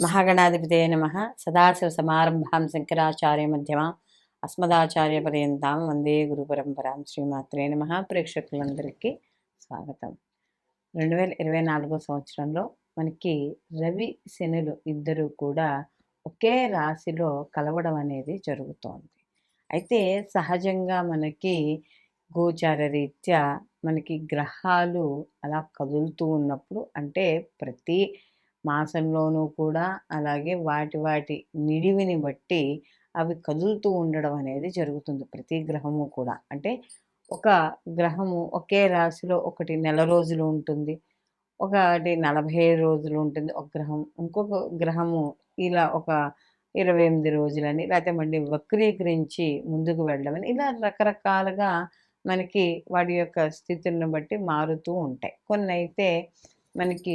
మహాగణాధిపతే నమ. సదాశివ సమారంభాం శంకరాచార్య మధ్యమ. అస్మదాచార్య పర్యంతం వందే గురు పరంపరాం శ్రీమాత్రే నమ. ప్రేక్షకులందరికీ స్వాగతం. రెండు వేల ఇరవై నాలుగో సంవత్సరంలో మనకి రవి శనులు ఇద్దరు కూడా ఒకే రాశిలో కలవడం అనేది జరుగుతోంది. అయితే సహజంగా మనకి గోచార రీత్యా మనకి గ్రహాలు అలా కదులుతూ ఉన్నప్పుడు అంటే ప్రతి మాసంలోనూ కూడా అలాగే వాటి వాటి నిడివిని బట్టి అవి కదులుతూ ఉండడం అనేది జరుగుతుంది ప్రతి గ్రహము కూడా. అంటే ఒక గ్రహము ఒకే రాశిలో ఒకటి నెల రోజులు ఉంటుంది ఒకటి నలభై రోజులు ఉంటుంది. ఒక గ్రహం ఇంకొక గ్రహము ఇలా ఒక ఇరవై ఎనిమిది రోజులని లేకపోతే మళ్ళీ వక్రీకరించి ముందుకు వెళ్ళమని ఇలా రకరకాలుగా మనకి వాటి యొక్క స్థితులను బట్టి మారుతూ ఉంటాయి. కొన్ని అయితే మనకి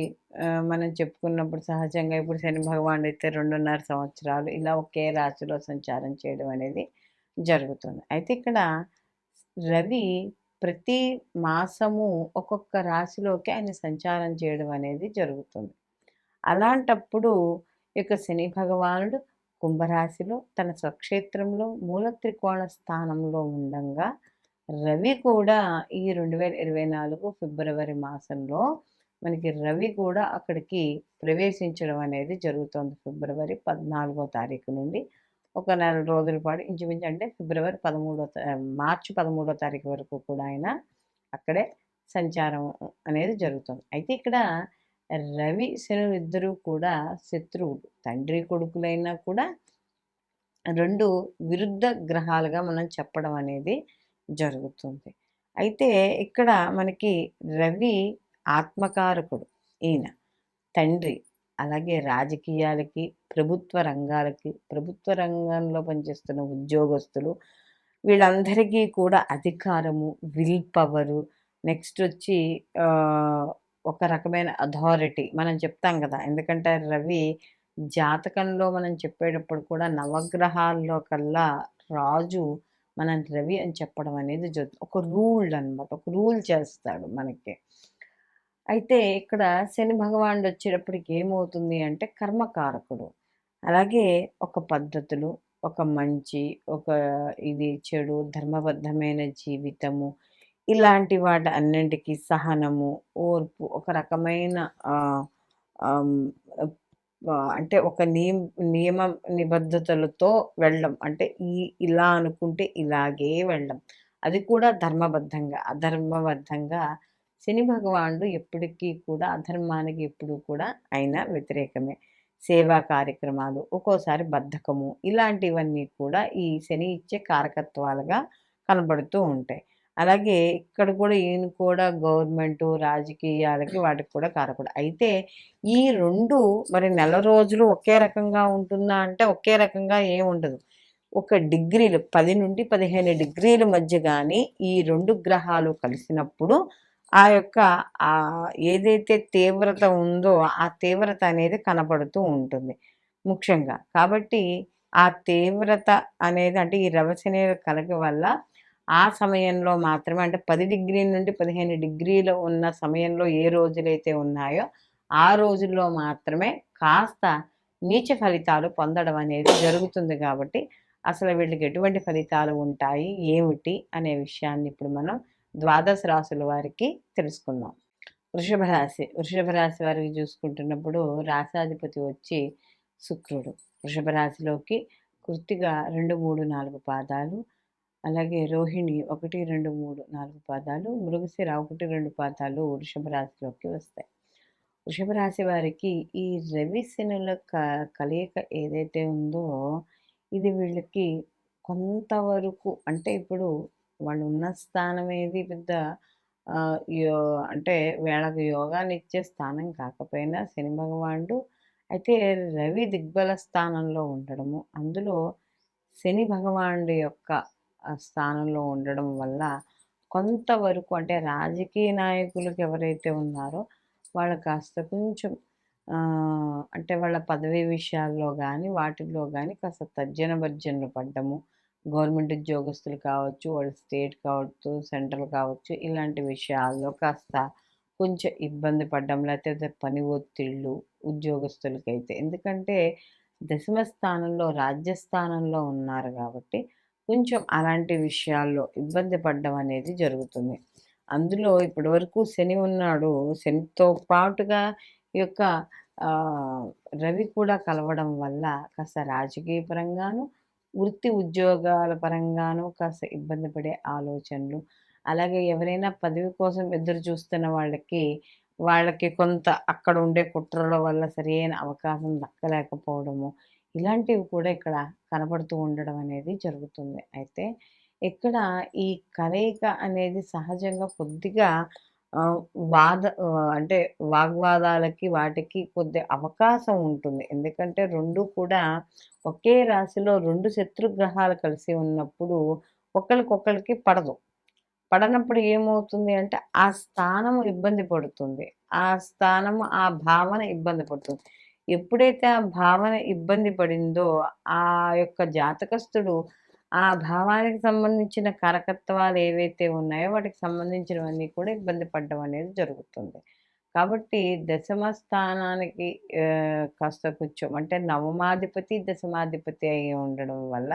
మనం చెప్పుకున్నప్పుడు సహజంగా ఇప్పుడు శని భగవానుడు అయితే రెండున్నర సంవత్సరాలు ఇలా ఒకే రాశిలో సంచారం చేయడం అనేది జరుగుతుంది. అయితే ఇక్కడ రవి ప్రతి మాసము ఒక్కొక్క రాశిలోకి ఆయన సంచారం చేయడం అనేది జరుగుతుంది. అలాంటప్పుడు ఇక శని భగవానుడు కుంభరాశిలో తన స్వక్షేత్రంలో మూల త్రికోణ స్థానంలో ఉండగా రవి కూడా ఈ రెండు వేల ఇరవై నాలుగు ఫిబ్రవరి మాసంలో మనకి రవి కూడా అక్కడికి ప్రవేశించడం అనేది జరుగుతుంది ఫిబ్రవరి పద్నాలుగో తారీఖు నుండి. ఒక నెల రోజుల పాటు ఇంచుమించు అంటే ఫిబ్రవరి పదమూడో మార్చి పదమూడో తారీఖు వరకు కూడా ఆయన అక్కడే సంచారం అనేది జరుగుతుంది. అయితే ఇక్కడ రవి శని ఇద్దరూ కూడా శత్రువులు. తండ్రి కొడుకులైనా కూడా రెండు విరుద్ధ గ్రహాలుగా మనం చెప్పడం అనేది జరుగుతుంది. అయితే ఇక్కడ మనకి రవి ఆత్మకారకుడు ఈయన. తండ్రి అలాగే రాజకీయాలకి ప్రభుత్వ రంగాలకి ప్రభుత్వ రంగంలో పనిచేస్తున్న ఉద్యోగస్తులు వీళ్ళందరికీ కూడా అధికారము విల్ పవరు నెక్స్ట్ వచ్చి ఒక రకమైన అథారిటీ మనం చెప్తాం కదా. ఎందుకంటే రవి జాతకంలో మనం చెప్పేటప్పుడు కూడా నవగ్రహాల్లో కల్లా రాజు మనం రవి అని చెప్పడం అనేది జరుగుతుంది. ఒక రూల్ అనమాట ఒక రూల్ చేస్తాడు మనకి. అయితే ఇక్కడ శని భగవానుడు వచ్చేటప్పటికి ఏమవుతుంది అంటే కర్మకారకుడు. అలాగే ఒక పద్ధతులు ఒక మంచి ఒక ఇది చెడు ధర్మబద్ధమైన జీవితము ఇలాంటి వాటి అన్నింటికి సహనము ఓర్పు ఒక రకమైన అంటే ఒక నియమ నియమ నిబద్ధతలతో వెళ్ళడం. అంటే ఈ ఇలా అనుకుంటే ఇలాగే వెళ్ళడం. అది కూడా ధర్మబద్ధంగా అధర్మబద్ధంగా శని భగవానుడు ఎప్పటికీ కూడా అధర్మానికి ఎప్పుడు కూడా ఆయన వ్యతిరేకమే. సేవా కార్యక్రమాలు ఒక్కోసారి బద్ధకము ఇలాంటివన్నీ కూడా ఈ శని ఇచ్చే కారకత్వాలుగా కనబడుతూ ఉంటాయి. అలాగే ఇక్కడ కూడా ఈయన కూడా గవర్నమెంట్ రాజకీయాలకి వాటికి కూడా కారకుడు. అయితే ఈ రెండు మరి నెల రోజులు ఒకే రకంగా ఉంటుందా అంటే ఒకే రకంగా ఏమి ఉండదు. ఒక డిగ్రీలు పది నుండి పదిహేను డిగ్రీల మధ్య కానీ ఈ రెండు గ్రహాలు కలిసినప్పుడు ఆ యొక్క ఏదైతే తీవ్రత ఉందో ఆ తీవ్రత అనేది కనపడుతూ ఉంటుంది ముఖ్యంగా. కాబట్టి ఆ తీవ్రత అనేది అంటే ఈ రవశని కలగ వల్ల ఆ సమయంలో మాత్రమే అంటే పది డిగ్రీల నుండి పదిహేను డిగ్రీలు ఉన్న సమయంలో ఏ రోజులైతే ఉన్నాయో ఆ రోజుల్లో మాత్రమే కాస్త నీచ ఫలితాలు పొందడం అనేది జరుగుతుంది కాబట్టి అసలు వీళ్ళకి ఎటువంటి ఫలితాలు ఉంటాయి ఏమిటి అనే విషయాన్ని ఇప్పుడు మనం ద్వాదశ రాశుల వారికి తెలుసుకుందాం. వృషభ రాశి వృషభ రాశి వారికి చూసుకుంటున్నప్పుడు రాశాధిపతి వచ్చి శుక్రుడు. వృషభ రాశిలోకి కృతిగా రెండు మూడు నాలుగు పాదాలు అలాగే రోహిణి ఒకటి రెండు మూడు నాలుగు పాదాలు మృగశిర ఒకటి రెండు పాదాలు వృషభ రాశిలోకి వస్తాయి. వృషభ రాశి వారికి ఈ రవి శనుల క కలయిక ఏదైతే ఉందో ఇది వీళ్ళకి కొంతవరకు అంటే ఇప్పుడు వాళ్ళు ఉన్న స్థానం ఏది పెద్ద యో అంటే వీళ్ళకి యోగాన్ని ఇచ్చే స్థానం కాకపోయినా శని భగవానుడు అయితే రవి దిగ్బల స్థానంలో ఉండడము. అందులో శని భగవానుడి యొక్క స్థానంలో ఉండడం వల్ల కొంతవరకు అంటే రాజకీయ నాయకులకు ఎవరైతే ఉన్నారో వాళ్ళు కాస్త కొంచెం అంటే వాళ్ళ పదవీ విషయాల్లో కానీ వాటిల్లో కానీ కాస్త తర్జన భర్జనలు పడ్డము. గవర్నమెంట్ ఉద్యోగస్తులు కావచ్చు వాళ్ళు స్టేట్ కావచ్చు సెంట్రల్ కావచ్చు ఇలాంటి విషయాల్లో కాస్త కొంచెం ఇబ్బంది పడ్డం లేకపోతే పని ఒత్తిళ్ళు ఉద్యోగస్తులకైతే. ఎందుకంటే దశమ స్థానంలో రాజ్యస్థానంలో ఉన్నారు కాబట్టి కొంచెం అలాంటి విషయాల్లో ఇబ్బంది పడడం అనేది జరుగుతుంది. అందులో ఇప్పటివరకు శని ఉన్నాడు. శనితో పాటుగా ఈ యొక్క రవి కూడా కలవడం వల్ల కాస్త రాజకీయపరంగాను వృత్తి ఉద్యోగాల పరంగానూ కాస్త ఇబ్బంది పడే ఆలోచనలు. అలాగే ఎవరైనా పదవి కోసం ఎదురు చూస్తున్న వాళ్ళకి వాళ్ళకి కొంత అక్కడ ఉండే కుట్రల వల్ల సరైన అవకాశం దక్కలేకపోవడము ఇలాంటివి కూడా ఇక్కడ కనబడుతూ ఉండడం అనేది జరుగుతుంది. అయితే ఇక్కడ ఈ కలయిక అనేది సహజంగా కొద్దిగా వాద అంటే వాగ్వాదాలకి వాటికి కొద్ది అవకాశం ఉంటుంది. ఎందుకంటే రెండు కూడా ఒకే రాశిలో రెండు శత్రుగ్రహాలు కలిసి ఉన్నప్పుడు ఒకరికొకరికి పడదు. పడనప్పుడు ఏమవుతుంది అంటే ఆ స్థానం ఇబ్బంది పడుతుంది. ఆ స్థానం ఆ భావన ఇబ్బంది పడుతుంది. ఎప్పుడైతే ఆ భావన ఇబ్బంది పడిందో ఆ యొక్క జాతకస్తుడు ఆ భావానికి సంబంధించిన కారకత్వాలు ఏవైతే ఉన్నాయో వాటికి సంబంధించినవన్నీ కూడా ఇబ్బంది పడడం అనేది జరుగుతుంది. కాబట్టి దశమ స్థానానికి కాస్త కొంచెం అంటే నవమాధిపతి దశమాధిపతి అయి ఉండడం వల్ల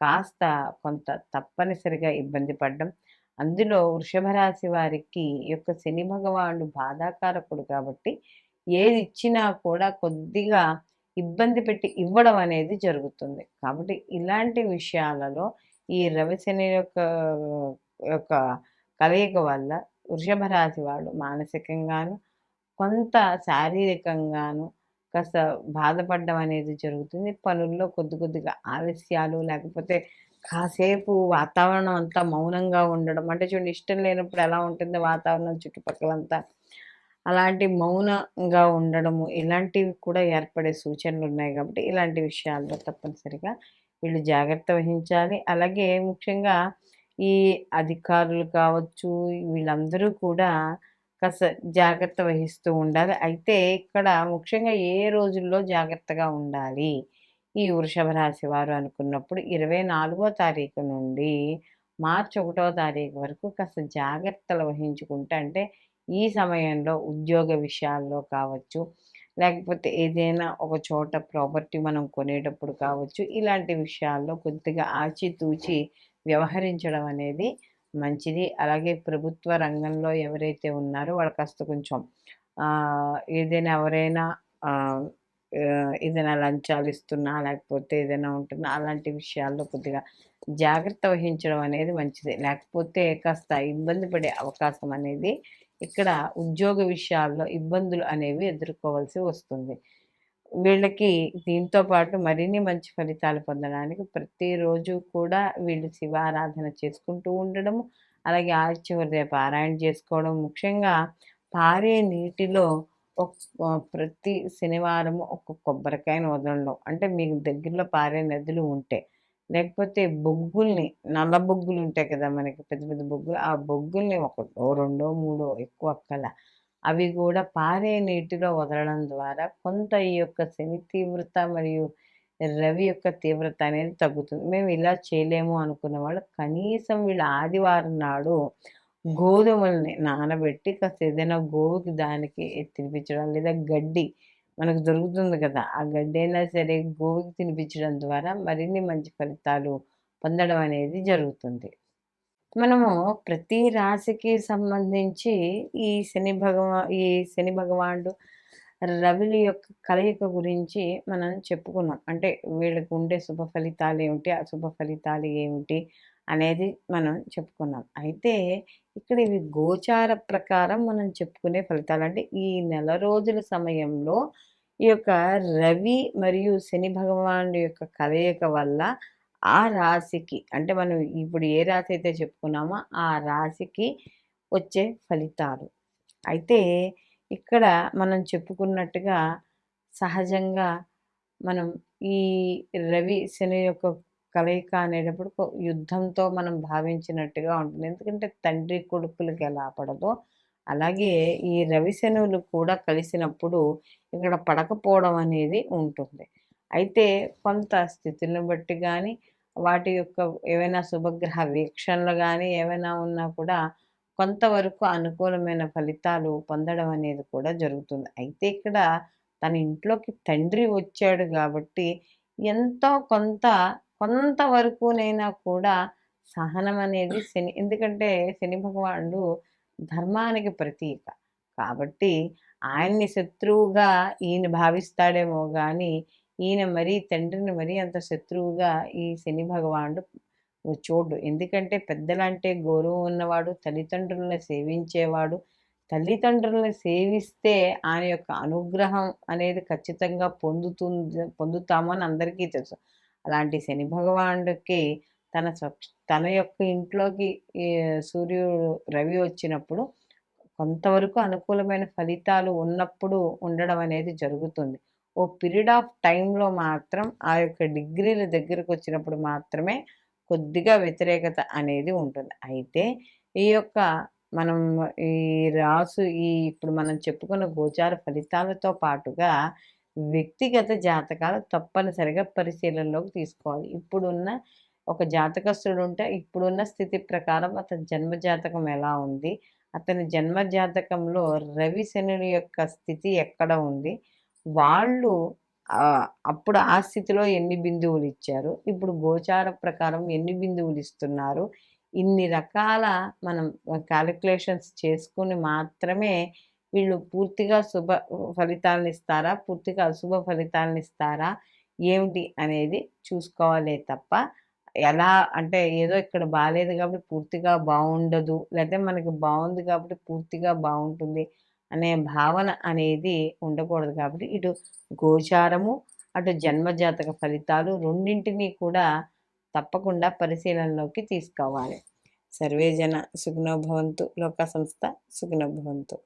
కాస్త కొంత తప్పనిసరిగా ఇబ్బంది పడడం. అందులో వృషభ రాశి వారికి యొక్క శని భగవానుడు బాధాకారకుడు కాబట్టి ఏది ఇచ్చినా కూడా కొద్దిగా ఇబ్బంది పెట్టి ఇవ్వడం అనేది జరుగుతుంది. కాబట్టి ఇలాంటి విషయాలలో ఈ రవిశని యొక్క యొక్క కలయిక వల్ల వృషభ రాశి వాళ్ళు మానసికంగాను కొంత శారీరకంగాను కాస్త బాధపడడం అనేది జరుగుతుంది. పనుల్లో కొద్ది కొద్దిగా ఆలస్యాలు లేకపోతే కాసేపు వాతావరణం అంతా మౌనంగా ఉండడం. అంటే చూడండి ఇష్టం లేనప్పుడు ఎలా ఉంటుంది వాతావరణం చుట్టుపక్కలంతా? అలాంటి మౌనంగా ఉండడము ఇలాంటివి కూడా ఏర్పడే సూచనలు ఉన్నాయి కాబట్టి ఇలాంటి విషయాల్లో తప్పనిసరిగా వీళ్ళు జాగ్రత్త వహించాలి. అలాగే ముఖ్యంగా ఈ అధికారులు కావచ్చు వీళ్ళందరూ కూడా కాస్త జాగ్రత్త వహిస్తూ ఉండాలి. అయితే ఇక్కడ ముఖ్యంగా ఏ రోజుల్లో జాగ్రత్తగా ఉండాలి? ఈ వృషభ రాశి వారు అనుకున్నప్పుడు ఇరవై నాలుగో తారీఖు నుండి మార్చి ఒకటో తారీఖు వరకు కాస్త జాగ్రత్తలు వహించుకుంటే అంటే ఈ సమయంలో ఉద్యోగ విషయాల్లో కావచ్చు లేకపోతే ఏదైనా ఒక చోట ప్రాపర్టీ మనం కొనేటప్పుడు కావచ్చు ఇలాంటి విషయాల్లో కొద్దిగా ఆచితూచి వ్యవహరించడం అనేది మంచిది. అలాగే ప్రభుత్వ రంగంలో ఎవరైతే ఉన్నారో వాళ్ళ కాస్త కొంచెం ఏదైనా ఎవరైనా ఏదైనా లంచాలు ఇస్తున్నా లేకపోతే ఏదైనా ఉంటున్నా అలాంటి విషయాల్లో కొద్దిగా జాగ్రత్త వహించడం అనేది మంచిది. లేకపోతే కాస్త ఇబ్బంది పడే అవకాశం అనేది ఇక్కడ ఉద్యోగ విషయాల్లో ఇబ్బందులు అనేవి ఎదుర్కోవాల్సి వస్తుంది. వీళ్ళకి దీంతో పాటు మరిన్ని మంచి ఫలితాలు పొందడానికి ప్రతిరోజు కూడా వీళ్ళు శివారాధన చేసుకుంటూ ఉండడం అలాగే ఆదిత్య పారాయణ చేసుకోవడం ముఖ్యంగా పారే నీటిలో ప్రతి శనివారం ఒక కొబ్బరికాయను వదలడం. అంటే మీకు దగ్గరలో పారే నదులు ఉంటే లేకపోతే బొగ్గుల్ని నల్ల బొగ్గులు ఉంటాయి కదా మనకి పెద్ద పెద్ద బొగ్గులు ఆ బొగ్గుల్ని ఒకటో రెండో మూడో ఎక్కువ కల అవి కూడా పారే నీటిలో వదలడం ద్వారా కొంత ఈ యొక్క శని తీవ్రత మరియు రవి యొక్క తీవ్రత అనేది తగ్గుతుంది. మేము ఇలా చేయలేము అనుకున్న వాళ్ళు కనీసం వీళ్ళ ఆదివారం నాడు గోధుమల్ని నానబెట్టి కాస్త ఏదైనా గోవుకి దానికి తినిపించడం లేదా గడ్డి మనకు దొరుకుతుంది కదా! ఆ గడ్డి అయినా సరే గోవుకి తినిపించడం ద్వారా మరిన్ని మంచి ఫలితాలు పొందడం అనేది జరుగుతుంది. మనము ప్రతి రాశికి సంబంధించి ఈ శని భగవా ఈ శని భగవానుడు రవిలి యొక్క కలయిక గురించి మనం చెప్పుకున్నాం. అంటే వీళ్ళకు ఉండే శుభ ఫలితాలు ఏమిటి అశుభ ఫలితాలు ఏమిటి అనేది మనం చెప్పుకున్నాం. అయితే ఇక్కడ ఇవి గోచార ప్రకారం మనం చెప్పుకునే ఫలితాలు. అంటే ఈ నెల రోజుల సమయంలో ఈ యొక్క రవి మరియు శని భగవానుడి యొక్క కలయిక వల్ల ఆ రాశికి అంటే మనం ఇప్పుడు ఏ రాశి అయితే చెప్పుకున్నామో ఆ రాశికి వచ్చే ఫలితాలు. అయితే ఇక్కడ మనం చెప్పుకున్నట్టుగా సహజంగా మనం ఈ రవి శని యొక్క కలయిక అనేటప్పుడు యుద్ధంతో మనం భావించినట్టుగా ఉంటుంది. ఎందుకంటే తండ్రి కొడుకులకి ఎలా పడదో అలాగే ఈ రవిశనువులు కూడా కలిసినప్పుడు ఇక్కడ పడకపోవడం అనేది ఉంటుంది. అయితే కొంత స్థితులను బట్టి కానీ వాటి యొక్క ఏవైనా శుభగ్రహ వీక్షణలు కానీ ఏమైనా ఉన్నా కూడా కొంతవరకు అనుకూలమైన ఫలితాలు పొందడం అనేది కూడా జరుగుతుంది. అయితే ఇక్కడ తన ఇంట్లోకి తండ్రి వచ్చాడు కాబట్టి ఎంతో కొంత కొంతవరకునైనా కూడా సహనం అనేది శని ఎందుకంటే శని భగవానుడు ధర్మానికి ప్రతీక. కాబట్టి ఆయన్ని శత్రువుగా ఈయన భావిస్తాడేమో కానీ ఈయన మరీ తండ్రిని మరీ అంత శత్రువుగా ఈ శని భగవానుడు చూడు ఎందుకంటే పెద్దలంటే గౌరవం ఉన్నవాడు తల్లిదండ్రులను సేవించేవాడు. తల్లిదండ్రులను సేవిస్తే ఆయన యొక్క అనుగ్రహం అనేది ఖచ్చితంగా పొందుతుంది పొందుతామని అందరికీ తెలుసు. అలాంటి శని భగవానుడికి తన తన యొక్క ఇంట్లోకి సూర్యుడు రవి వచ్చినప్పుడు కొంతవరకు అనుకూలమైన ఫలితాలు ఉన్నప్పుడు ఉండడం అనేది జరుగుతుంది. ఓ పీరియడ్ ఆఫ్ టైంలో మాత్రం ఆ యొక్క డిగ్రీల దగ్గరకు వచ్చినప్పుడు మాత్రమే కొద్దిగా వ్యతిరేకత అనేది ఉంటుంది. అయితే ఈ యొక్క మనం ఈ రాసు ఈ ఇప్పుడు మనం చెప్పుకున్న గోచార ఫలితాలతో పాటుగా వ్యక్తిగత జాతకాలు తప్పనిసరిగా పరిశీలనలోకి తీసుకోవాలి. ఇప్పుడున్న ఒక జాతకస్తుడు ఉంటే ఇప్పుడున్న స్థితి ప్రకారం అతని జన్మ జాతకం ఎలా ఉంది? అతని జన్మ జాతకంలో రవి శనుల యొక్క స్థితి ఎక్కడ ఉంది? వాళ్ళు అప్పుడు ఆ స్థితిలో ఎన్ని బిందువులు ఇచ్చారు ఇప్పుడు గోచార ప్రకారం ఎన్ని బిందువులు ఇస్తున్నారు ఇన్ని రకాల మనం క్యాలిక్యులేషన్స్ చేసుకుని మాత్రమే వీళ్ళు పూర్తిగా శుభ ఫలితాలను ఇస్తారా పూర్తిగా అశుభ ఫలితాలను ఇస్తారా ఏమిటి అనేది చూసుకోవాలే తప్ప ఎలా అంటే ఏదో ఇక్కడ బాగాలేదు కాబట్టి పూర్తిగా బాగుండదు లేకపోతే మనకి బాగుంది కాబట్టి పూర్తిగా బాగుంటుంది అనే భావన అనేది ఉండకూడదు కాబట్టి ఇటు గోచారము అటు జన్మజాతక ఫలితాలు రెండింటినీ కూడా తప్పకుండా పరిశీలనలోకి తీసుకోవాలి. సర్వేజన సుగుణభవంతు లోక సంస్థ సుగుణభవంతు